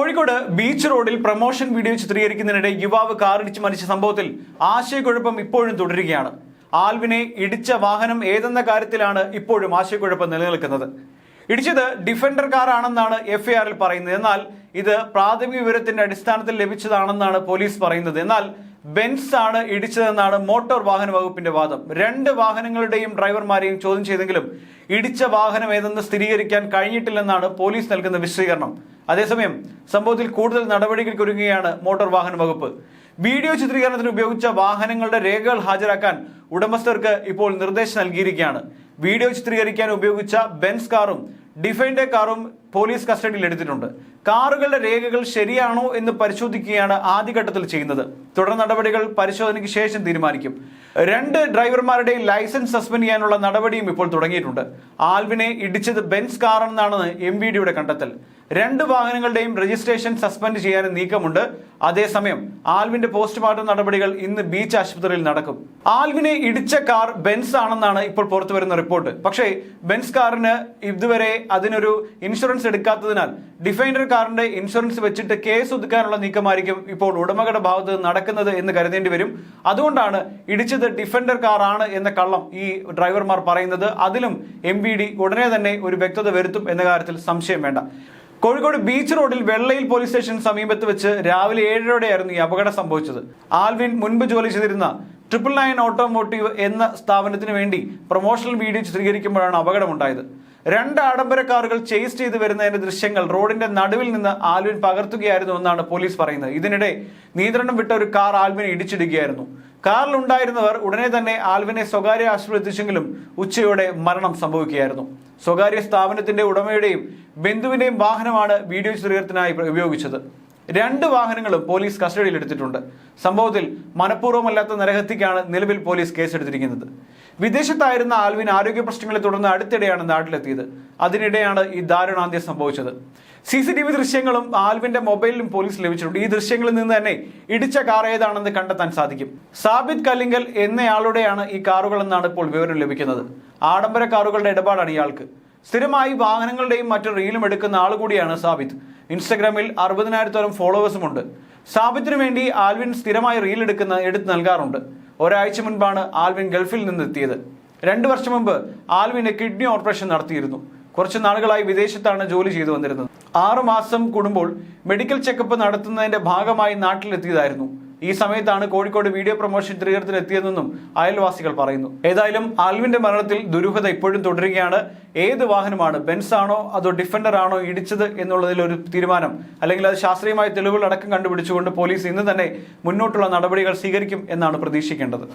Kozhikode beach റോഡിൽ promotion video ചിത്രീകരിക്കുന്നതിനിടെ യുവാവ് കാറിടിച്ച് മരിച്ച സംഭവത്തിൽ ആശയക്കുഴപ്പം ഇപ്പോഴും തുടരുകയാണ്. ആൽവിനെ ഇടിച്ച വാഹനം ഏതെന്ന കാര്യത്തിലാണ് ഇപ്പോഴും ആശയക്കുഴപ്പം നിലനിൽക്കുന്നത്. ഇടിച്ചത് ഡിഫൻഡർ കാറാണെന്നാണ് എഫ് ഐ ആറിൽ പറയുന്നത്. എന്നാൽ ഇത് പ്രാഥമിക വിവരത്തിന്റെ അടിസ്ഥാനത്തിൽ ലഭിച്ചതാണെന്നാണ് പോലീസ് പറയുന്നത്. എന്നാൽ ബെൻസ് ആണ് ഇടിച്ചതെന്നാണ് മോട്ടോർ വാഹന വകുപ്പിന്റെ വാദം. രണ്ട് വാഹനങ്ങളുടെയും ഡ്രൈവർമാരെയും ചോദ്യം ചെയ്തെങ്കിലും ഇടിച്ച വാഹനം ഏതെന്ന് സ്ഥിരീകരിക്കാൻ കഴിഞ്ഞിട്ടില്ലെന്നാണ് പോലീസ് നൽകുന്ന വിശദീകരണം. അതേസമയം സംഭവത്തിൽ കൂടുതൽ നടപടികൾക്കൊരുങ്ങുകയാണ് മോട്ടോർ വാഹന വകുപ്പ്. വീഡിയോ ചിത്രീകരണത്തിന് ഉപയോഗിച്ച വാഹനങ്ങളുടെ രേഖകൾ ഹാജരാക്കാൻ ഉടമസ്ഥർക്ക് ഇപ്പോൾ നിർദ്ദേശം നൽകിയിരിക്കുകയാണ്. വീഡിയോ ചിത്രീകരിക്കാൻ ഉപയോഗിച്ച ബെൻസ് കാറും ഡിഫൈൻഡ് കാറും പോലീസ് കസ്റ്റഡിയിൽ എടുത്തിട്ടുണ്ട്. കാറുകളുടെ രേഖകൾ ശരിയാണോ എന്ന് പരിശോധിക്കുകയാണ് ആദ്യഘട്ടത്തിൽ ചെയ്യുന്നത്. തുടർ നടപടികൾ പരിശോധനയ്ക്ക് ശേഷം തീരുമാനിക്കും. രണ്ട് ഡ്രൈവർമാരുടെ ലൈസൻസ് സസ്പെൻഡ് ചെയ്യാനുള്ള നടപടിയും ഇപ്പോൾ തുടങ്ങിയിട്ടുണ്ട്. ആൽവിനെ ഇടിച്ചത് ബെൻസ് കാറാണെന്നാണ് എം വി ഡിയുടെ കണ്ടെത്തൽ. രണ്ട് വാഹനങ്ങളുടെയും രജിസ്ട്രേഷൻ സസ്പെൻഡ് ചെയ്യാൻ നീക്കമുണ്ട്. അതേസമയം ആൽവിന്റെ പോസ്റ്റ്മോർട്ടം നടപടികൾ ഇന്ന് ബീച്ച് ആശുപത്രിയിൽ നടക്കും. ആൽവിനെ ഇടിച്ച കാർ ബെൻസ് ആണെന്നാണ് ഇപ്പോൾ പുറത്തുവരുന്ന റിപ്പോർട്ട്. പക്ഷേ ബെൻസ് കാറിന് ഇതുവരെ അതിനൊരു ഇൻഷുറൻസ് എടുക്കാത്തതിനാൽ ഡിഫൈൻഡർ കാറിന്റെ ഇൻഷുറൻസ് വെച്ചിട്ട് കേസ് ഒതുക്കാനുള്ള നീക്കമായിരിക്കും ഇപ്പോൾ ഉടമകളുടെ ഭാഗത്ത് നടക്കുന്നത് എന്ന് കരുതേണ്ടി വരും. അതുകൊണ്ടാണ് ഇടിച്ചത് ഡിഫൻഡർ കാറാണ് എന്ന കള്ളം ഈ ഡ്രൈവർമാർ പറയുന്നത്. അതിലും എം ഉടനെ തന്നെ ഒരു വ്യക്തത വരുത്തും എന്ന കാര്യത്തിൽ സംശയം വേണ്ട. കോഴിക്കോട് ബീച്ച് റോഡിൽ വെള്ളയിൽ പോലീസ് സ്റ്റേഷൻ സമീപത്ത് വെച്ച് രാവിലെ ഏഴരയോടെയായിരുന്നു ഈ അപകടം സംഭവിച്ചത്. ആൽവിൻ മുൻപ് ജോലി ചെയ്തിരുന്ന ട്രിപ്പിൾ നയൻ ഓട്ടോമോട്ടീവ് എന്ന സ്ഥാപനത്തിന് വേണ്ടി പ്രൊമോഷണൽ വീഡിയോ ചിത്രീകരിക്കുമ്പോഴാണ് അപകടമുണ്ടായത്. രണ്ട് ആഡംബര കാറുകൾ ചേസ് ചെയ്ത് വരുന്നതിന്റെ ദൃശ്യങ്ങൾ റോഡിന്റെ നടുവിൽ നിന്ന് ആൽവിൻ പകർത്തുകയായിരുന്നു എന്നാണ് പോലീസ് പറയുന്നത്. ഇതിനിടെ നിയന്ത്രണം വിട്ട ഒരു കാർ ആൽവിനെ ഇടിച്ചിടുകയായിരുന്നു. കാറിലുണ്ടായിരുന്നവർ ഉടനെ തന്നെ ആൽവിനെ സ്വകാര്യ ആശുപത്രി എത്തിച്ചെങ്കിലും ഉച്ചയോടെ മരണം സംഭവിക്കുകയായിരുന്നു. സ്വകാര്യ സ്ഥാപനത്തിന്റെ ഉടമയുടെയും ബന്ധുവിന്റെയും വാഹനമാണ് വീഡിയോ ചിത്രീകരണത്തിനായി ഉപയോഗിച്ചത്. രണ്ട് വാഹനങ്ങളും പോലീസ് കസ്റ്റഡിയിൽ എടുത്തിട്ടുണ്ട്. സംഭവത്തിൽ മനഃപൂർവമല്ലാത്ത നരഹത്യക്കാണ് നിലവിൽ പോലീസ് കേസെടുത്തിരിക്കുന്നത്. വിദേശത്തായിരുന്ന ആൽവിൻ ആരോഗ്യ പ്രശ്നങ്ങളെ തുടർന്ന് അടുത്തിടെയാണ് നാട്ടിലെത്തിയത്. അതിനിടെയാണ് ഈ ദാരുണാന്ത്യം സംഭവിച്ചത്. സി സി ടി വി ദൃശ്യങ്ങളും ആൽവിന്റെ മൊബൈലിലും പോലീസ് ലഭിച്ചിട്ടുണ്ട്. ഈ ദൃശ്യങ്ങളിൽ നിന്ന് തന്നെ ഇടിച്ച കാർ ഏതാണെന്ന് കണ്ടെത്താൻ സാധിക്കും. സാബിത് കല്ലിങ്കൽ എന്നയാളുടെയാണ് ഈ കാറുകൾ എന്നാണ് ഇപ്പോൾ വിവരം ലഭിക്കുന്നത്. ആഡംബര കാറുകളുടെ ഇടപാടാണ് ഇയാൾക്ക്. സ്ഥിരമായി വാഹനങ്ങളുടെയും മറ്റു റീലും എടുക്കുന്ന ആൾ കൂടിയാണ് സാബിത്ത് ഇൻസ്റ്റഗ്രാമിൽ അറുപതിനായിരത്തോളം ഫോളോവേഴ്സുമുണ്ട്. സാബിത്തിനു വേണ്ടി ആൽവിൻ സ്ഥിരമായി റീൽ എടുക്കുന്ന എടുത്ത് നൽകാറുണ്ട്. ഒരാഴ്ച മുൻപാണ് ആൽവിൻ ഗൾഫിൽ നിന്ന് എത്തിയത് രണ്ടു വർഷം മുമ്പ് ആൽവിന് കിഡ്നി ഓപ്പറേഷൻ നടത്തിയിരുന്നു. കുറച്ച് നാളുകളായി വിദേശത്താണ് ജോലി ചെയ്തു വന്നിരുന്നത്. ആറു മാസം കൂടുമ്പോൾ മെഡിക്കൽ ചെക്കപ്പ് നടത്തുന്നതിന്റെ ഭാഗമായി നാട്ടിലെത്തിയതായിരുന്നു. ഈ സമയത്താണ് കോഴിക്കോട് വീഡിയോ പ്രൊമോഷൻ ചിത്രീകരണത്തിൽ എത്തിയതെന്നും അയൽവാസികൾ പറയുന്നു. ഏതായാലും ആൽവിന്റെ മരണത്തിൽ ദുരൂഹത ഇപ്പോഴും തുടരുകയാണ്. ഏത് വാഹനമാണ്? ബെൻസ് ആണോ അതോ ഡിഫൻഡർ ആണോ ഇടിച്ചത് എന്നുള്ളതിൽ ഒരു തീരുമാനം? അല്ലെങ്കിൽ അത് ശാസ്ത്രീയമായ തെളിവുകൾ അടക്കം കണ്ടുപിടിച്ചുകൊണ്ട് പോലീസ് ഇന്ന് തന്നെ മുന്നോട്ടുള്ള നടപടികൾ സ്വീകരിക്കും എന്നാണ് പ്രതീക്ഷിക്കേണ്ടത്.